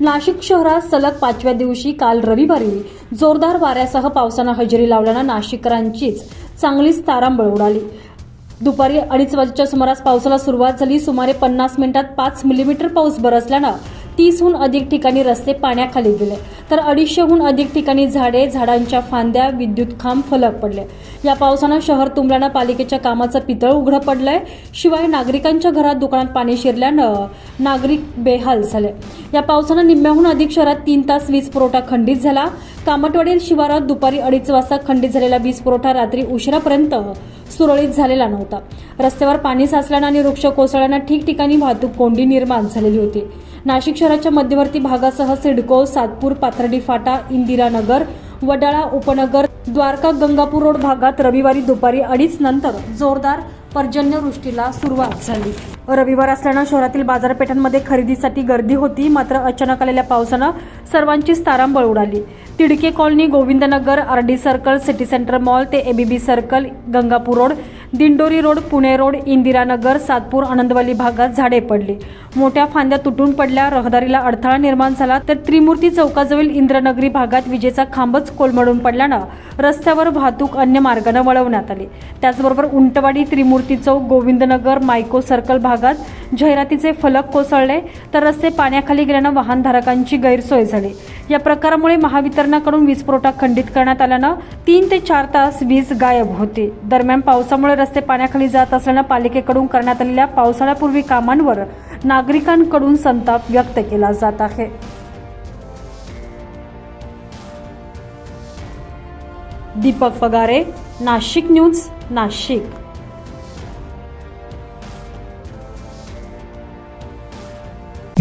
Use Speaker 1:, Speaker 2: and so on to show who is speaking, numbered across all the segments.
Speaker 1: नाशिक शहरात सलग पाचव्या दिवशी काल रविवारी जोरदार वाऱ्यासह पावसानं हजेरी लावल्यानं नाशिकरांचीच चांगलीच तारांबळ उडाली. दुपारी अडीच वाजेच्या सुमारास पावसाला सुरुवात झाली. सुमारे पन्नास मिनिटात पाच मिलीमीटर पाऊस बरसल्यानं तीसहून अधिक ठिकाणी रस्ते पाण्याखाली गेले. तर अडीचशेहून अधिक ठिकाणी झाडे झाडांच्या फांद्या विद्युत खांब फलक पडले. या पावसानं शहर तुंबल्यानं पालिकेच्या कामाचं पितळ उघडं पडलंय. शिवाय नागरिकांच्या घरात दुकानात पाणी शिरल्यानं नागरिक बेहाल झाले. या पावसानं निम्म्याहून अधिक शहरात तीन तास वीज पुरवठा खंडित झाला. कामटवाडी शिवारात दुपारी अडीच वाजता खंडित झालेला वीज पुरवठा रात्री उशिरापर्यंत सुरळीत झालेला नव्हता. रस्त्यावर पाणी साचल्यानं आणि वृक्ष कोसळल्यानं ठिकठिकाणी वाहतूक कोंडी निर्माण झालेली होती. नाशिक शहराच्या मध्यवर्ती भागासह सिडको सातपूर पाथर्डी फाटा इंदिरानगर वडाळा उपनगर द्वारका गंगापूर रोड भागात रविवारी दुपारी अडीच नंतर जोरदार पर्जन्यवृष्टीला सुरुवात झाली. रविवार असल्यानं शहरातील बाजारपेठांमध्ये खरेदीसाठी गर्दी होती मात्र अचानक आलेल्या पावसानं सर्वांचीच तारांबळ उडाली. Tidke colony Govindnagar R D circle city centre mall ते ABB circle Gangapur road Dindori road Pune road Indiranagar Satpur Anandvali भागात झाडे पडली. मोठ्या फांद्या तुटून पडल्या रहदारीला अडथळा निर्माण झाला तर त्रिमूर्ती चौकाजवळील इंद्रनगरी भागात विजेचा खांबच कोलमडून पडल्यानं रस्त्यावर वाहतूक अन्य मार्गानं वळवण्यात आली. त्याचबरोबर उंटवाडी त्रिमूर्ती चौक गोविंदनगर मायको सर्कल भागात जाहिरातीचे फलक कोसळले तर रस्ते पाण्याखाली गेल्यानं वाहनधारकांची गैरसोय झाली. या प्रकारामुळे महावितरणाकडून वीज पुरवठा खंडित करण्यात आल्यानं तीन ते चार तास वीज गायब होती. दरम्यान पावसामुळे रस्ते पाण्याखाली जात असल्यानं पालिकेकडून करण्यात आलेल्या पावसाळ्यापूर्वी कामांवर नागरिकांकडून संताप व्यक्त केला जात आहे. दीपक पगारे नाशिक न्यूज नाशिक.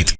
Speaker 2: Beat.